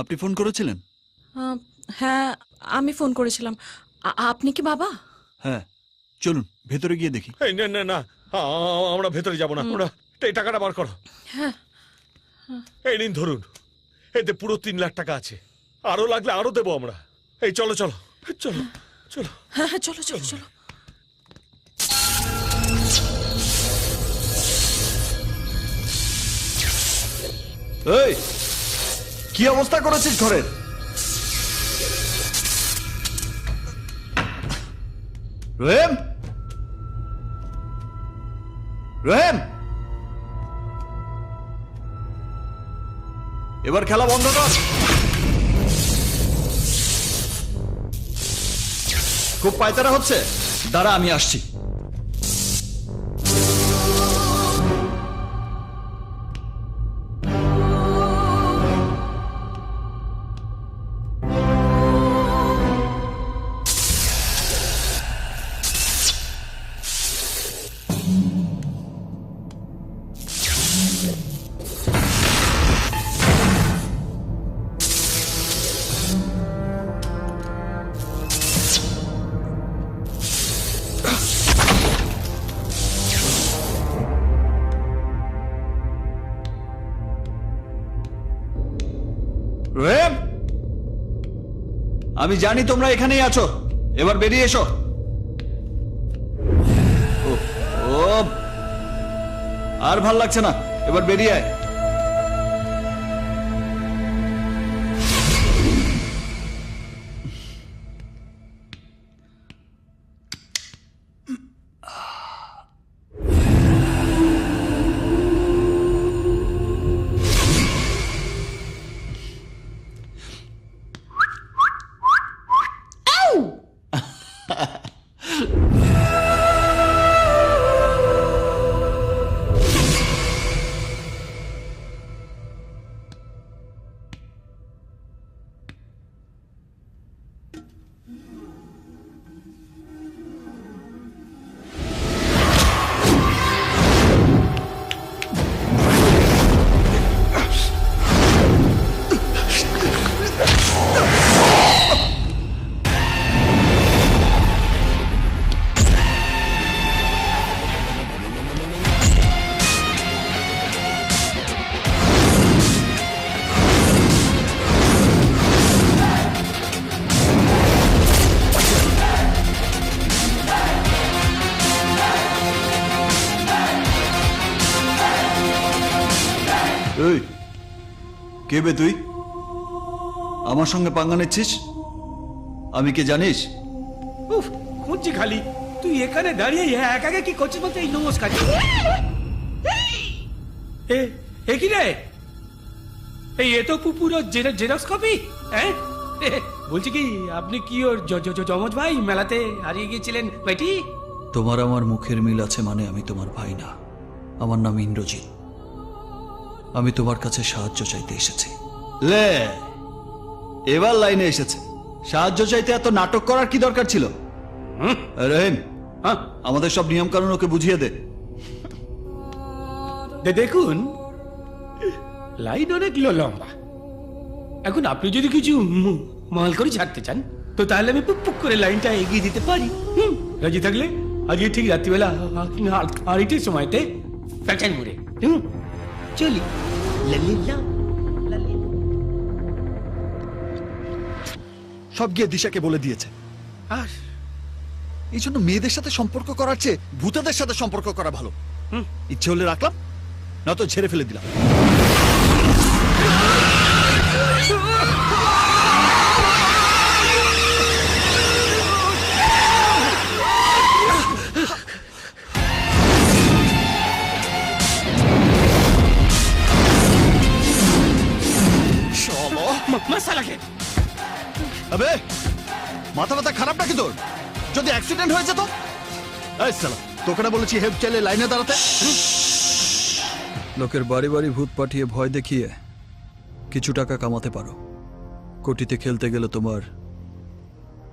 আপনি ফোন করেছিলেন? হ্যাঁ আমি ফোন করেছিলাম। আপনি কি বাবা? হ্যাঁ চলুন ভেতরে গিয়ে দেখি। এই না না না আমরা ভেতরে যাব না। আমরা এই টাকাটা বার করো। হ্যাঁ। এই নিন ধরুন। এতে পুরো তিন লাখ টাকা আছে। আরও লাগলে আরও দেবো আমরা। এই চলো চলো চলো চলো। হ্যাঁ হ্যাঁ চলো চলো চলো। এই কি অবস্থা করেছিস ঘরের রহিম? রহিম? এবার খেলা বন্ধ কর। খুব পায়তারা হচ্ছে। দাঁড়া, আমি আসছি। আমি জানি তোমরা এখানেই আছো। এবার বেরিয়ে এসো। ও আর ভালো লাগছে না। এবার বেরিয়ে আয়। কে বে তুই? আমার সঙ্গে পাঙ্গা নিচ্ছিস? আমি কে জানিস? উফ খুঁজছি খালি। তুই এখানে দাঁড়িয়ে একা একা কি করছিস বলতে এই নমস্কার এ এ কি রে? এই এ তো পু- পুরো জেরক্স কপি হ্যাঁ? বলছি কি আপনি কি ওর জমজ ভাই মেলাতে হারিয়ে গিয়েছিলেন বেটি তোমার আমার মুখের মিল আছে মানে আমি তোমার ভাই না। আমার নাম ইন্দ্রজিৎ। আমি তোমার কাছে সাহায্য চাইতে এসেছি। লে এবার লাইনে এসেছে। সাহায্য চাইতে এত নাটক করার কি দরকার ছিল? হুম, রহিম হ্যাঁ, আমাদের সব নিয়ম কানুন ওকে বুঝিয়ে দে। দে- দেখুন লাইন অনেক লম্বা। এখন আপনি যদি কিছু ম- মাল করে ছাড়তে চান তো তাহলে আমি পুক পুক করে লাইনটা এগিয়ে দিতে পারি। হুম, রাজি থাকলে? আজকে ঠিক রাত্রিবেলা আড়াইটের সময়তে প্যাচান মুড়ে। হুম চলি। লালিলা। সব গিয়ে দিশাকে বলে দিয়েছে। আর এই জন্য মেয়েদের সাথে সম্পর্ক করার চেয়ে ভূতাদের সাথে সম্পর্ক করা ভালো। হুম। ইচ্ছে হলে রাখলাম না তো ছেড়ে ফেলে দিলাম। ম- মশালা আবে মাথা ব্যথা খারাপ নাকি তোর? যদি অ্যাক্সিডেন্ট হয়েছে তো? এই সালা তোকে না বলেছি হেল্প চাইলে লাইনে দাঁড়াতে? লোকের বাড়ি বাড়ি ভূত পাঠিয়ে ভয় দেখিয়ে কিছু টাকা কামাতে পারো। কোটিতে খেলতে গেলে তোমার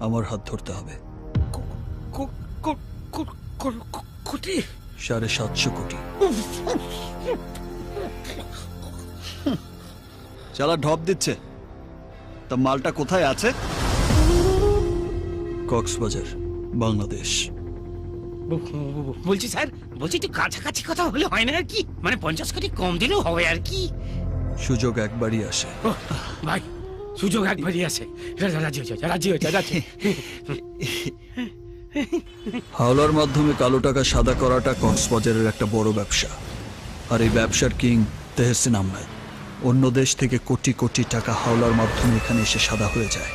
আমার হাত ধরতে হবে। কো- কো- কো- কো- কো- কোটি? সাড়ে সাতশো কোটি। চালা ঢপ দিচ্ছে। তা মালটা কোথায় আছে? কক্সবাজার বাংলাদেশ। বলছি স্যার বলছি একটু কাছাকাছি কথা হলে হয় না আর কি? মানে পঞ্চাশ কোটি কম দিলেও হবে আর কি? সুযোগ একবারই আসে। ও, ভাই সুযোগ একবারই রা- রাজি হয়েছে রাজি হয়েছে রাজি হাওলার মাধ্যমে কালো টাকা সাদা করাটা কক্সবাজারের একটা বড় ব্যবসা। আর এই ব্যবসার কিং তেহসিন আহমেদ। অন্য দেশ থেকে কোটি কোটি টাকা হাওলার মাধ্যমে এখানে এসে সাদা হয়ে যায়।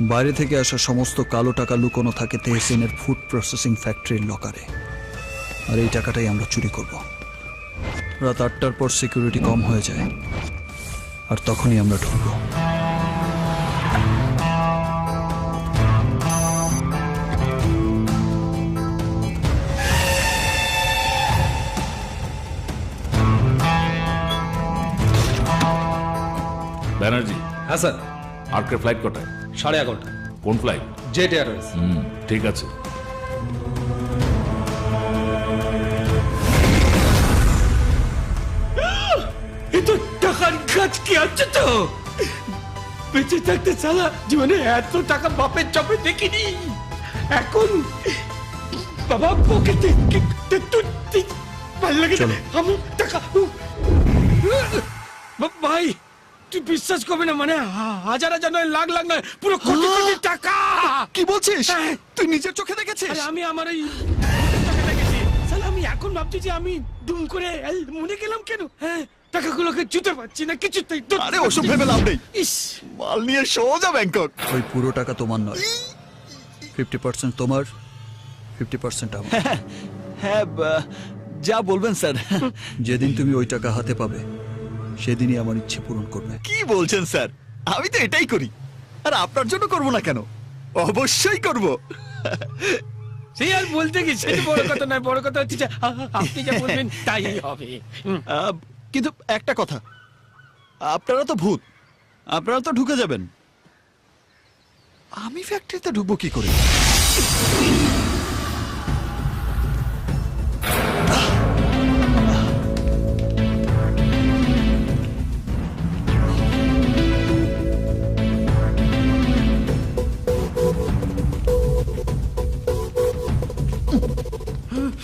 বাইরে থেকে আসা সমস্ত কালো টাকা লুকোনো থাকে তেহসিনের ফুড প্রসেসিং ফ্যাক্টরির লকারে। আর এই টাকাটাই আমরা চুরি করব। রাত আটটার পর সিকিউরিটি কম হয়ে যায়। আর তখনই আমরা ঢুকবো। ব্যানার্জি হ্যাঁ স্যার। আর্কের ফ্লাইট কটায় সাড়ে এগারোটা। কোন ফ্লাইট জেট এয়ারওয়েজ হুম ঠিক আছে। টাকার গাছ কি আছে তো? বেঁচে থাকতে সালা জীবনে এত টাকা বাপের চপে দেখিনি। এখন বাবা পকেটে ভালো লাগে। টাকা ভাই তুই বিশ্বাস করবি না মানে হা- হাজার হাজার নয় লাখ লাখ নয় পুরো কোটি কোটি টাকা। কি বলছিস? হ্যাঁ। তুই নিজের চোখে দেখেছিস? আরে আমি আমার এই আমি এখন ভাবছি যে আমি দুম করে এই মনে গেলাম কেন? হ্যাঁ টাকাগুলোকে জুতে পাচ্ছি না কিছুতেই আরে ওসব পারছি। ভেবে লাভ নেই। ইস। মাল নিয়ে সোজা ব্যাংকক। ওই পুরো টাকা তোমার নয়। ফিফটি পার্সেন্ট তোমার ফিফটি পার্সেন্ট আমার। হ্যাঁ যা বলবেন স্যার। যেদিন তুমি ওই টাকা হাতে পাবে সেদিনই আমার ইচ্ছে পূরণ করবে। কি বলছেন স্যার? আমি তো এটাই করি। আর আপনার জন্য করব না কেন? অবশ্যই করব। সেই আর বলতে কি? সেটা বড় কথা নয় বড় কথা হচ্ছে আপনি যা বলবেন তাই হবে। কিন্তু একটা কথা। আপনারা তো ভূত। আপনারা তো ঢুকে যাবেন। আমি ফ্যাক্টরিতে ঢুকবো কি করে?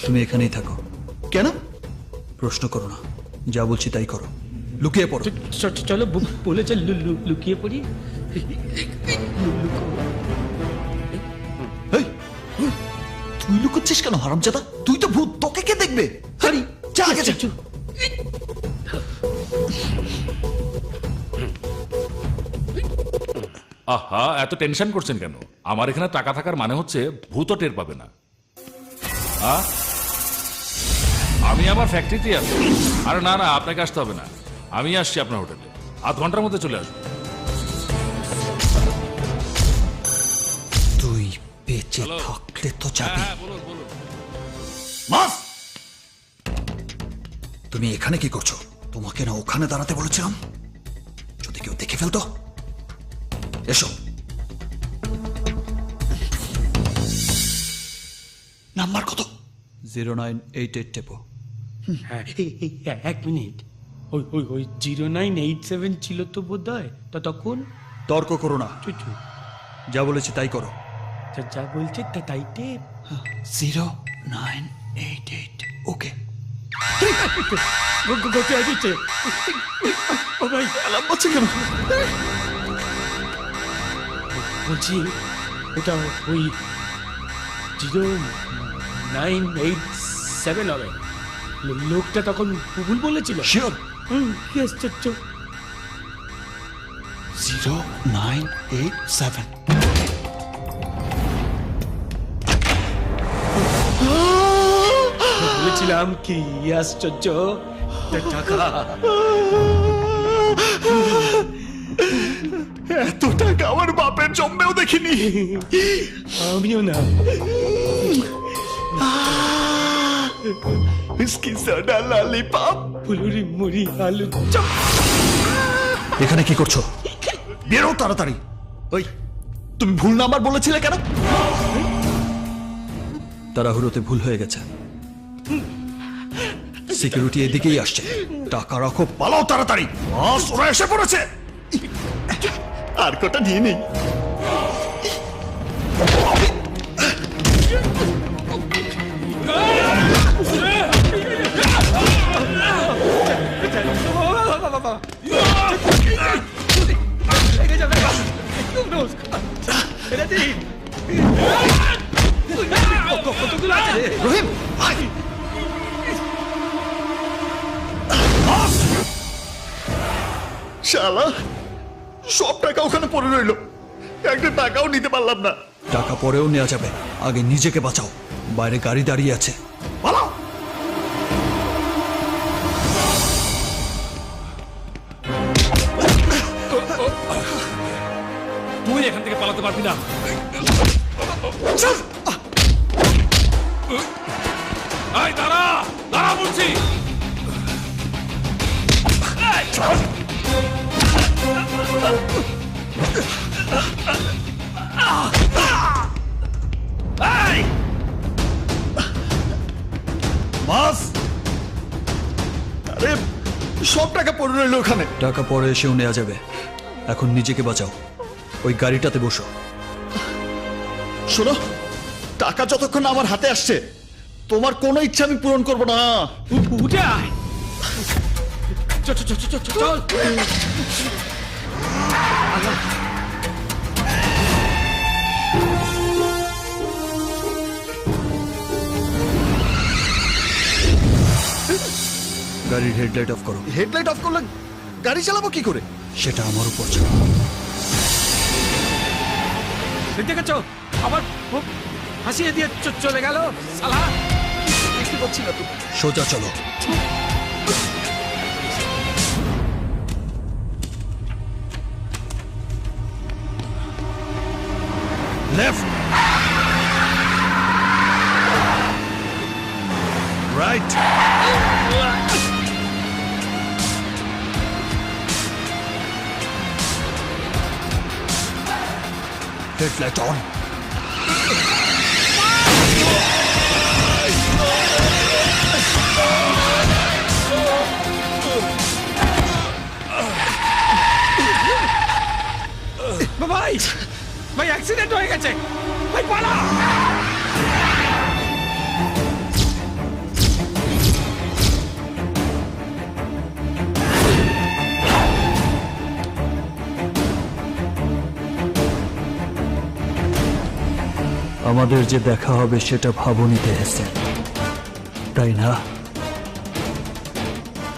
তুমি এখানেই থাকো। কেন? প্রশ্ন করো না। যা বলছি তাই করো। লুকিয়ে পড়ো। চলো বলেছে লুকিয়ে পড়ি। তুই লুকোচ্ছিস কেন হারামজাদা? তুই তো ভূত তোকে কে দেখবে? হারি যা আগে যা। আহা এত টেনশন করছেন কেন? আমার এখানে টাকা থাকার মানে হচ্ছে ভূত টের পাবে না। আ? আমি আমার ফ্যাক্টরিতে আছি। আরে না না আপনাকে আসতে হবে না। আমি আসছি আপনার হোটেলে আধ ঘণ্টার মধ্যে চলে আসব। তুই বেঁচে। থাকলে তো হ্যাঁ যাবি। হ্যাঁ বলুন বলুন। মাস তুমি এখানে কি করছ? তোমাকে না ওখানে দাঁড়াতে বলেছিলাম? যদি কেউ দেখে ফেলতো। এসো। নাম্বার কত? জিরো নাইন এইট এইট টেপো হ্যাঁ এক মিনিট। ওই ওই ওই জিরো নাইন এইট সেভেন ছিল তো বোধ হয় ততক্ষণ তর্ক করো না। চুচু যা বলেছি তাই করো। যা- যা বলছে তা তাই tape zero nine eight eight okay. গতি আসছে ও ভাই অ্যালার্ম বাজছে কেন? বলছি ওটা ওই জিরো নাইন এইট সেভেন হবে। লোকটা তখন ভুল বলেছিল? শিওর ইয়েস চো। জিরো নাইন এইট সেভেন বলেছিলাম কি আশ্চর্য? টাকা। এত টাকা আমার বাপের জন্মেও দেখিনি। আমিও না। इसकी सडा लॉलीपॉप ফুলুরি মুড়ি আলু চপ এখানে কি করছো বেরো তাড়াতাড়ি ওই তুমি ভুল নাম্বার বলেছিলে কেন তাড়াহুড়োতে ভুল হয়ে গেছে সিকিউরিটি এদিকেই আসছে টাকা রাখো পালাও তাড়াতাড়ি বাস ওরা এসে পড়েছে আর কটা নিয়ে নেই পারলাম না। টাকা পরেও নেওয়া যাবে। আগে নিজেকে বাঁচাও। বাইরে গাড়ি দাঁড়িয়ে আছে। পালাও! তুই এখান থেকে পালাতে পারবি না। দাঁড়া! দাঁড়া বলছি। মাস আরে সব টাকা পড়ে রইল ওখানে। টাকা পরে এসেও নেওয়া যাবে। এখন নিজেকে বাঁচাও। ওই গাড়িটাতে বসো। শোনো টাকা যতক্ষণ আমার হাতে আসছে তোমার কোনো ইচ্ছা আমি পূরণ করব না। উঠে আয়। চল চল চল চল চল গাড়ির হেডলাইট অফ করো। হেডলাইট অফ করলে গাড়ি চালাবো কি করে? সেটা আমার উপর ছেড়ো। দেখেছ আবার হাসিয়ে দিয়ে চ- চলে গেল সালা। দেখতে পাচ্ছি না তো। সোজা চলো। লেফট। হেডলাইট অন ভাই ভাই অ্যাক্সিডেন্ট হয়ে গেছে ভাই পালা আমাদের যে দেখা হবে সেটা ভাবনি এসে তাই না?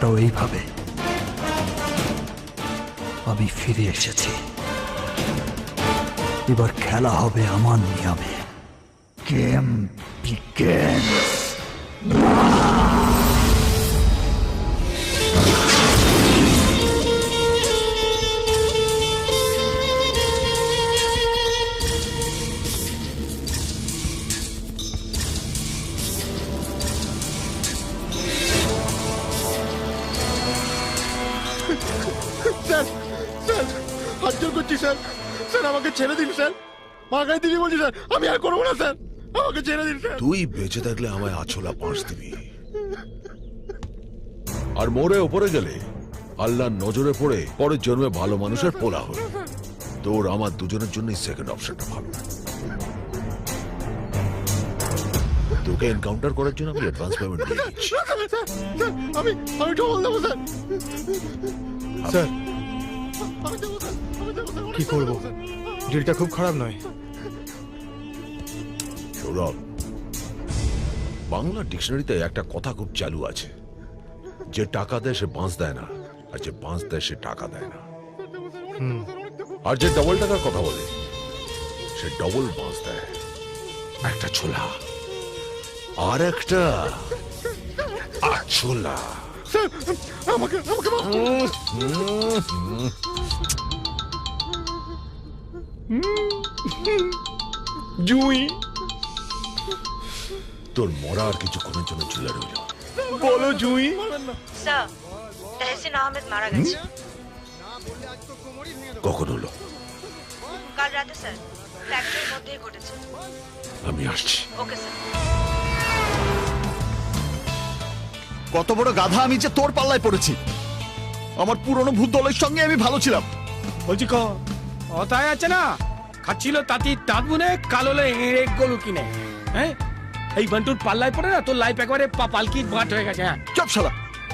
তাও এইভাবে। আমি ফিরে এসেছি। এবার খেলা হবে আমার নিয়মে। Game begins. স্যার করছি স্যার। স্যার আমাকে ছেড়ে দিন স্যার। মাগাই দিবি বলছি স্যার। আমি আর করব না স্যার। আমাকে ছেড়ে দিন স্যার। তুই বেঁচে থাকলে আমায় আছলা পাঁচ দিবি। আর মোড়ে ওপরে গেলে আল্লাহর নজরে পড়ে পরের জন্মে ভালো মানুষের পোলা হল তোর আমার দুজনের জন্যই সেকেন্ড অপশনটা ভালো। তোকে এনকাউন্টার করার জন্য আমি অ্যাডভান্স পেমেন্ট দিয়ে দিচ্ছি আমি আমি টবল দেবো স্যার। স্যার কি করব? ডিলটা খুব খারাপ নয়। সৌরভ বাংলা ডিকশনারিতে একটা কথা খুব চালু আছে। যে টাকা দেয় সে বাঁশ দেয় না আর যে বাঁশ দেয় সে টাকা দেয় না। আর যে ডবল টাকার কথা বলে সে ডবল বাঁশ দেয়। একটা ছোলা আর একটা আছোলা। স্যার আমাকে আমাকে মাফ করুন। জুই তোর মরা আর কিছুক্ষণের জন্য ঝুলে রইল। বলো জুই। স্যার তেহসিন আহমেদ মারা গেছে। কখন হলো? কাল রাতে স্যার। ফ্যাক্টরির মধ্যেই ঘটেছে। আমি আসছি। Okay sir. কত বড় গাধা আমি যে তোর পাল্লায় পড়েছি। আমার পুরনো ভূত দলের সঙ্গে আমি ভালো ছিলাম। বলছি ক কথায় আছে না? খাচ্ছিল তাঁতি তাঁত বুনে কালো এড়ে গরু কিনে। হ্যাঁ? এই বান্টুর পাল্লায় পড়ে না তোর লাইফ একবারে পা- পালকির বাট হয়ে গেছে হ্যাঁ। চপ শালা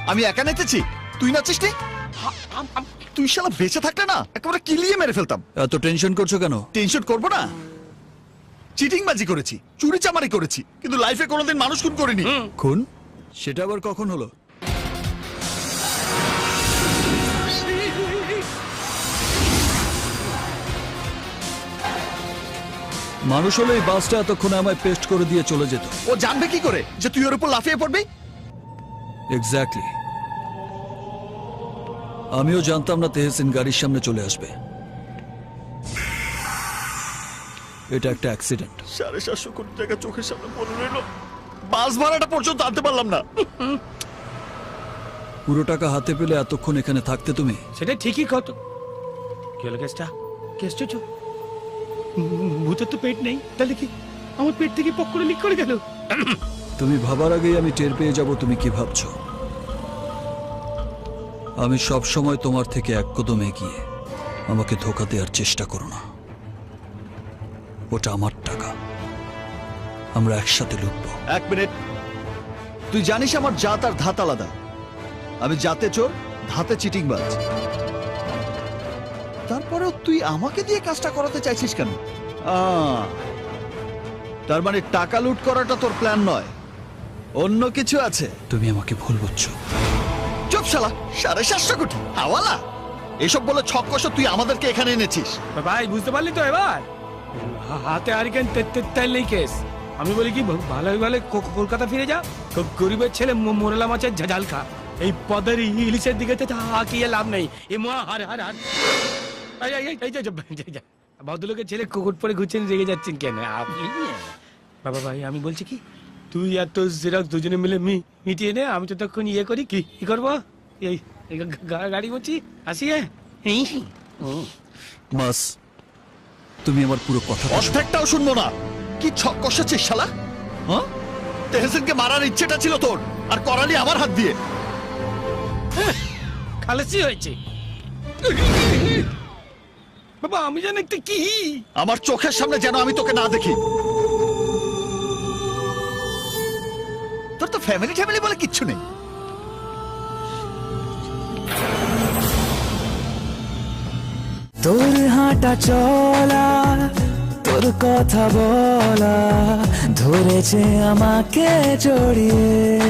আমি একা নেচেছি। তুই নাচিস নি? তুই শালা বেঁচে থাকলে না একেবারে কিলিয়ে মেরে ফেলতাম। এত টেনশন করছ কেন? টেনশন করব না। চিটিং বাজি করেছি চুরি চামারি করেছি কিন্তু লাইফে কোনোদিন মানুষ খুন করিনি। খুন? সেটা আবার কখন হলো? মানুষ হলে এই বাসটা এতক্ষণে আমায় পেস্ট করে দিয়ে চলে যেত। ও জানবে কি করে যে তুই ওর উপর লাফিয়ে পড়বি? এক্স্যাক্টলি আমিও জানতাম না তেহসিন গাড়ির সামনে চলে আসবে। এটা একটা অ্যাক্সিডেন্ট সাড়ে সাতশো কোটি টাকা চোখের সামনে পড়ে রইল। বাস ভাড়াটা পর্যন্ত আনতে পারলাম না। পুরো টাকা হাতে পেলে এতক্ষণ এখানে থাকতে তুমি? সেটা ঠিকই কত। কি হলো কেসটা? কেস চুচু ভূতের তো পেট নেই। তাহলে কি আমার পেট থেকে পক করে লিক করে গেল? তুমি ভাবার আগেই আমি টের পেয়ে যাব তুমি কি ভাবছ? আমি সব সময় তোমার থেকে এক কদম এগিয়ে। আমাকে ধোকা দেওয়ার চেষ্টা করো না। ওটা আমার টাকা। আমরা একসাথে লুটবো। এক মিনিট। তুই জানিস আমার জাত আর ধাত আলাদা। আমি জাতে চোর ধাতে চিটিং বাজ তারপরেও তুই আমাকে দিয়ে কাজটা করাতে চাইছিস কেন? আহ, তার মানে টাকা লুট করাটা তোর প্ল্যান নয়। অন্য কিছু আছে। তুমি আমাকে ভুল বুঝছ। চুপ শালা সাড়ে সাতশো কোটি। হাওয়ালা। এসব বলে ছক কষে তুই আমাদেরকে এখানে এনেছিস। ভাই বুঝতে পারলি তো এবার? হা- হাতে হারিকেন তেল নেই কেস। আমি বলি কি ভালোই ভালো কো- কলকাতা ফিরে যা। গরিবের ছেলে ম- মোরেলা মাছের ঝাল খা। এই পদের ইলিশের দিকে তাকিয়ে লাভ নেই। এ মা হার হার হার। ভদ্রলোকের ছেলে কুকুর পরে ঘুরছেন রেগে যাচ্ছেন কেন? আপনি বাবা ভাই আমি বলছি কি তুই আর তোর জেরক্স দুজনে মিলে মি মিটিয়ে নে আমি তো তখন ইয়ে করি কি কি করব? এই গাড়ি বলছি আসি হ্যাঁ। মাস তুমি আমার পুরো কথা অর্ধেকটাও শুনব না। কি ছক কষেছিস শালা? হ্যাঁ? তেহসিনকে মারার ইচ্ছেটা ছিল তোর আর করালি আমার হাত দিয়ে। খালাসি হয়েছে। বাবা আমি জানি একটা কি? আমার চোখের সামনে যেন আমি তোকে না দেখি। তোর তো ফ্যামিলি ফ্যামিলি বলে কিচ্ছু নেই। তোর হাঁটা চলা তোর কথা বলা ধরেছে আমাকে জড়িয়ে।